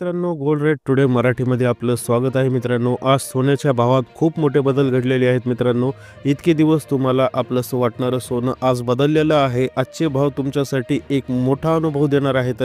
मित्रांनो gold rate today मराठीमध्ये आपलं स्वागत आहे मित्रांनो. आज सोन्याच्या भावात खूप मोठे बदल घडलेले आहेत मित्रांनो. इतके दिवस तुम्हाला आपलंसं वाटणारं सोनं आज बदललेलं आहे. आजचे भाव तुमच्यासाठी एक मोठा अनुभव देणार आहेत.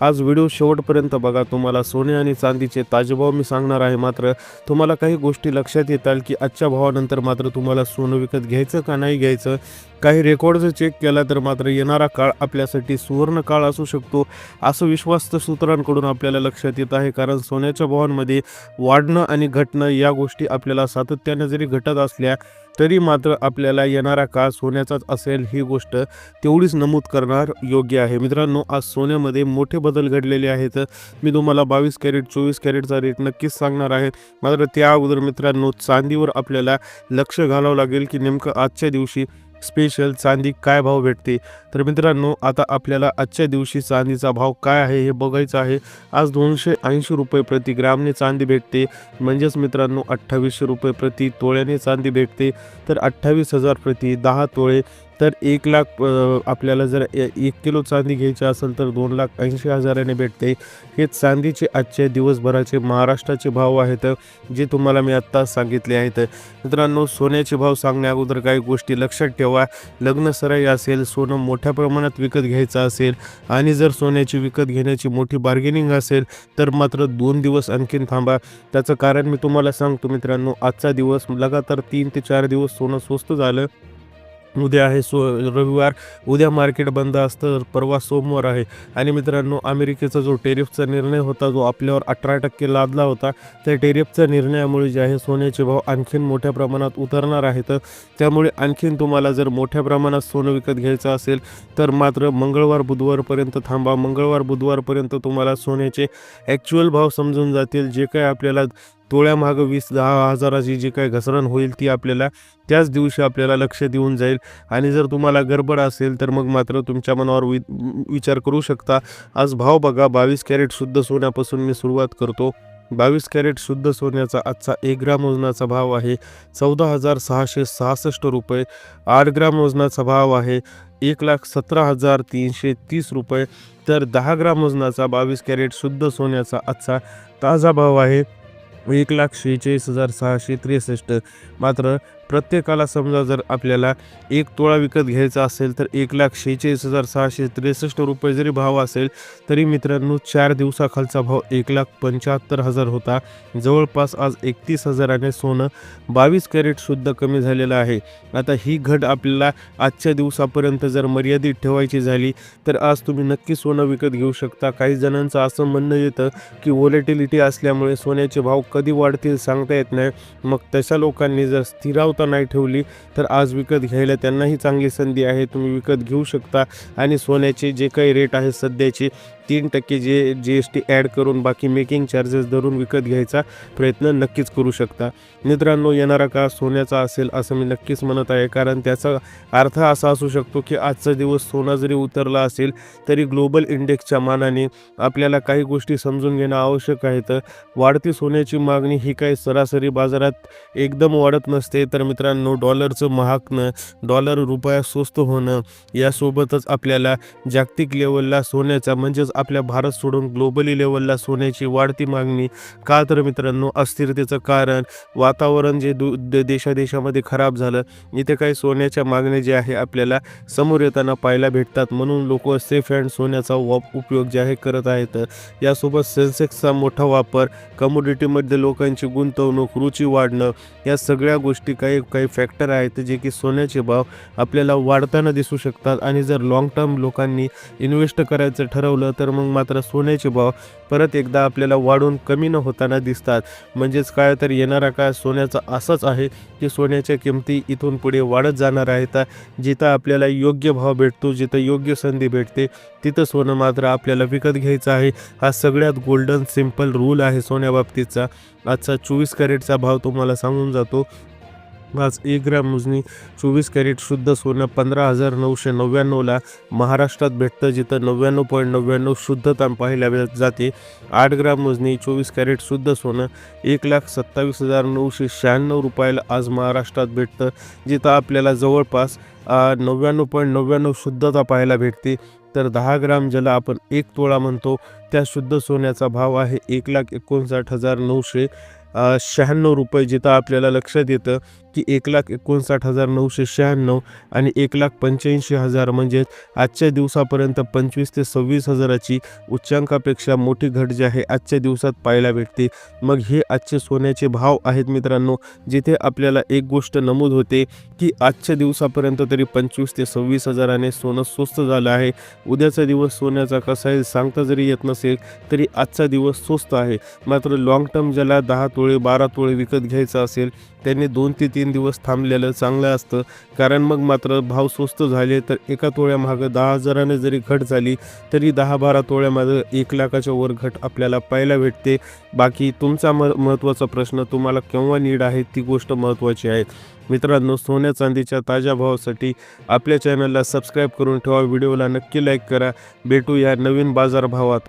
आज व्हिडिओ शेवटपर्यंत बघा. तुम्हाला सोने आणि चांदीचे ताजे भाव मी सांगणार आहे मात्र तुम्हाला काही गोष्टी लक्षात येतात की आजच्या भावानंतर मात्र तुम्हाला सोनं विकत घ्यायचं का नाही घ्यायचं? काही रेकॉर्ड जर चेक केला तर मात्र येणारा काळ आपल्यासाठी सुवर्ण काळ असू शकतो असं विश्वास्त सूत्रांकडून आपल्याला लक्षात येत आहे. कारण सोन्याच्या भावांमध्ये वाढणं आणि घटणं या गोष्टी आपल्याला सातत्याने जरी घटत असल्या तरी मात्र आपल्याला येणारा काळ सोन्याचाच असेल ही गोष्ट तेवढीच नमूद करणार योग्य आहे. मित्रांनो आज सोन्यामध्ये मोठे बदल घडलेले आहेत. मी तुम्हाला बावीस कॅरेट चोवीस कॅरेटचा रेट नक्कीच सांगणार आहे. मात्र त्या अगोदर मित्रांनो चांदीवर आपल्याला लक्ष घालावं लागेल की नेमकं आजच्या दिवशी स्पेशल चांदी काय भाव भेटते? तर मित्रांनो आता आपल्याला आजच्या दिवशी चांदीचा भाव काय आहे हे बघायचं आहे. आज दोनशे ऐंशी रुपये प्रति ग्रामने चांदी भेटते. म्हणजेच मित्रांनो अठ्ठावीसशे रुपये प्रति तोळ्याने चांदी भेटते. तर अठ्ठावीस हजार प्रति दहा तोळे तर एक लाख आपल्याला जर ए- एक किलो चांदी घ्यायची असेल तर दोन लाख ऐंशी हजाराने भेटते. हे चांदीचे आजचे दिवसभराचे महाराष्ट्राचे भाव आहेत जे तुम्हाला मी आत्ताच सांगितले आहेत. मित्रांनो सोन्याचे भाव सांगण्या अगोदर काही गोष्टी लक्षात ठेवा. लग्नसराई असेल सोनं मोठ्या प्रमाणात विकत घ्यायचं असेल आणि जर सोन्याची विकत घेण्याची मोठी बार्गेनिंग असेल तर मात्र दोन दिवस आणखीन थांबा. त्याचं कारण मी तुम्हाला सांगतो मित्रांनो आजचा दिवस लगातार तीन ते चार दिवस सोनं स्वस्त झालं. उद्या आहे सो रविवार. उद्या मार्केट बंद असतं परवा सोमवार आहे. आणि मित्रांनो अमेरिकेचा जो टेरिफचा निर्णय होता जो आपल्यावर अठरा टक्के लादला होता त्या टेरिफच्या निर्णयामुळे जे आहे सोन्याचे भाव आणखीन मोठ्या प्रमाणात उतरणार आहेत. त्यामुळे आणखीन तुम्हाला जर मोठ्या प्रमाणात सोनं विकत घ्यायचं असेल तर मात्र मंगळवार बुधवारपर्यंत थांबा. मंगळवार बुधवारपर्यंत तुम्हाला सोन्याचे ॲक्च्युअल भाव समजून जातील जे काय आपल्याला तोळ्यामागं वीस दहा हजाराची जी काही घसरण होईल ती आपल्याला त्याच दिवशी आपल्याला लक्ष देऊन जाईल. आणि जर तुम्हाला गडबड असेल तर मग मात्र तुमच्या मनावर वि विचार करू शकता. आज भाव बघा बावीस कॅरेट शुद्ध सोन्यापासून मी सुरुवात करतो. बावीस कॅरेट शुद्ध सोन्याचा आजचा एक ग्राम वजनाचा भाव आहे चौदा हजार सहाशे सहासष्ट रुपये. आठ ग्राम वजनाचा भाव आहे एक लाख सतरा हजार तीनशे तीस रुपये. तर दहा ग्राम वजनाचा बावीस कॅरेट शुद्ध सोन्याचा आजचा ताजा भाव आहे एक लाख शेहेचाळीस हजार सहाशे त्रेसष्ट. मात्र प्रत्येकाला समजा जर आपल्याला एक तोळा विकत घ्यायचा असेल तर एक लाख शेहेचाळीस हजार सहाशे त्रेसष्ट रुपये जरी भाव असेल तरी मित्रांनो चार दिवसाखालचा भाव एक लाख पंच्याहत्तर हजार होता. जवळपास आज एकतीस हजाराने सोनं बावीस कॅरेटसुद्धा कमी झालेलं आहे. आता ही घट आपल्याला आजच्या दिवसापर्यंत जर मर्यादित ठेवायची झाली तर आज तुम्ही नक्की सोनं विकत घेऊ शकता. काही जणांचं असं म्हणणं येतं की वोलेटिलिटी असल्यामुळे सोन्याचे भाव कधी वाढतील सांगता येत नाही. मग तशा लोकांनी जर स्थिरावता नाही ठेवली तर आज विकत घ्यायला त्यांनाही चांगली संधी आहे. तुम्ही विकत घेऊ शकता. आणि सोन्याचे जे काही रेट आहे सध्याचे तीन टक्के जे जी एस टी ॲड करून बाकी मेकिंग चार्जेस धरून विकत घ्यायचा प्रयत्न नक्कीच करू शकता. मित्रांनो येणारा काळ सोन्याचा असेल असं मी नक्कीच म्हणत आहे. कारण त्याचा अर्थ असा असू शकतो की आजचा दिवस सोना जरी उतरला असेल तरी ग्लोबल इंडेक्सच्या मानाने आपल्याला काही गोष्टी समजून घेणं आवश्यक आहे. तर वाढती सोन्याची मागणी ही काही सरासरी बाजारात एकदम वाढत नसते. तर मित्रांनो डॉलरचं महागणं डॉलर रुपया स्वस्त होणं यासोबतच आपल्याला जागतिक लेवलला सोन्याचा म्हणजेच आपल्या भारत सोडून ग्लोबली लेवलला सोन्याची वाढती मागणी. का तर मित्रांनो अस्थिरतेचं कारण. वातावरण जे दु दे- देशादेशामध्ये खराब झालं इथे काही सोन्याच्या मागण्या जे आहे आपल्याला समोर येताना पाहायला भेटतात. म्हणून लोक सेफ हँड सोन्याचा वाप उपयोग जे आहे करत आहेत. यासोबत सेन्सेक्सचा मोठा वापर कमोडिटीमध्ये लोकांची गुंतवणूक रुची वाढणं या सगळ्या गोष्टी काही काही फॅक्टर आहेत जे की सोन्याचे भाव आपल्याला वाढताना दिसू शकतात. आणि जर लाँग टर्म लोकांनी इन्व्हेस्ट करायचं ठरवलं तर तर मग मात्र सोन्याचे भाव परत एकदा आपल्याला वाढून कमी न होताना दिसतात. म्हणजेच काय तर येणारा काळ सोन्याचा असाच आहे की सोन्याच्या किमती इथून पुढे वाढत जाणार आहेत. जिथं आपल्याला योग्य भाव भेटतो जिथं योग्य संधी भेटते तिथं सोनं मात्र आपल्याला विकत घ्यायचं आहे. हा सगळ्यात गोल्डन सिंपल रूल आहे सोन्याबाबतीतचा. आजचा चोवीस कॅरेटचा भाव तुम्हाला सांगून जातो. आज एक ग्रॅम मोजणी चोवीस कॅरेट शुद्ध सोनं पंधरा हजार नऊशे नव्याण्णवला महाराष्ट्रात भेटतं जिथं नव्याण्णव पॉईंट नव्याण्णव शुद्धता पाहिल्या जाते. आठ ग्राम मोजणी चोवीस कॅरेट शुद्ध सोनं एक लाख सत्तावीस हजार नऊशे शहाण्णव रुपयाला आज महाराष्ट्रात भेटतं जिथं आपल्याला जवळपास नव्याण्णव पॉईंट नव्याण्णव शुद्धता पाहायला भेटते. तर दहा ग्राम ज्याला आपण एक तोळा म्हणतो त्या शुद्ध सोन्याचा भाव आहे एक लाख एकोणसाठ हजार नऊशे शहाण्णव रुपये जिथं आपल्याला लक्षात येतं की एक लाख एकोणसाठ हजार नऊशे शहाण्णव आणि एक लाख पंच्याऐंशी हजार म्हणजेच आजच्या दिवसापर्यंत पंचवीस ते सव्वीस हजाराची उच्चांकापेक्षा मोठी घट जी आहे आजच्या दिवसात पाहायला भेटते. मग हे आजचे सोन्याचे भाव आहेत मित्रांनो जिथे आपल्याला एक गोष्ट नमूद होते की आजच्या दिवसापर्यंत तरी पंचवीस ते सव्वीस हजाराने सोनं स्वस्त झालं आहे. उद्याचा दिवस सोन्याचा कसा आहे सांगता जरी येत नसेल तरी आजचा दिवस स्वस्त आहे. मात्र लॉंग टर्म ज्याला दहा तोळे बारा तोळे विकत घ्यायचं असेल त्यांनी दोन ते तीन दिवस थांबलेलं चांगलं असतं. कारण मग मात्र भाव स्वस्त झाले तर एका तोळ्यामागं दहा हजाराने जरी घट झाली तरी दहा बारा तोळ्यामागं एक लाखाच्या वर घट आपल्याला पाहायला भेटते. बाकी तुमचा म महत्त्वाचा प्रश्न तुम्हाला केव्हा नीड आहे ती गोष्ट महत्त्वाची आहे. मित्रांनो सोन्या चांदीच्या ताज्या भावासाठी आपल्या चॅनलला सबस्क्राईब करून ठेवा. व्हिडिओला नक्की लाईक करा. भेटू या नवीन बाजारभावात.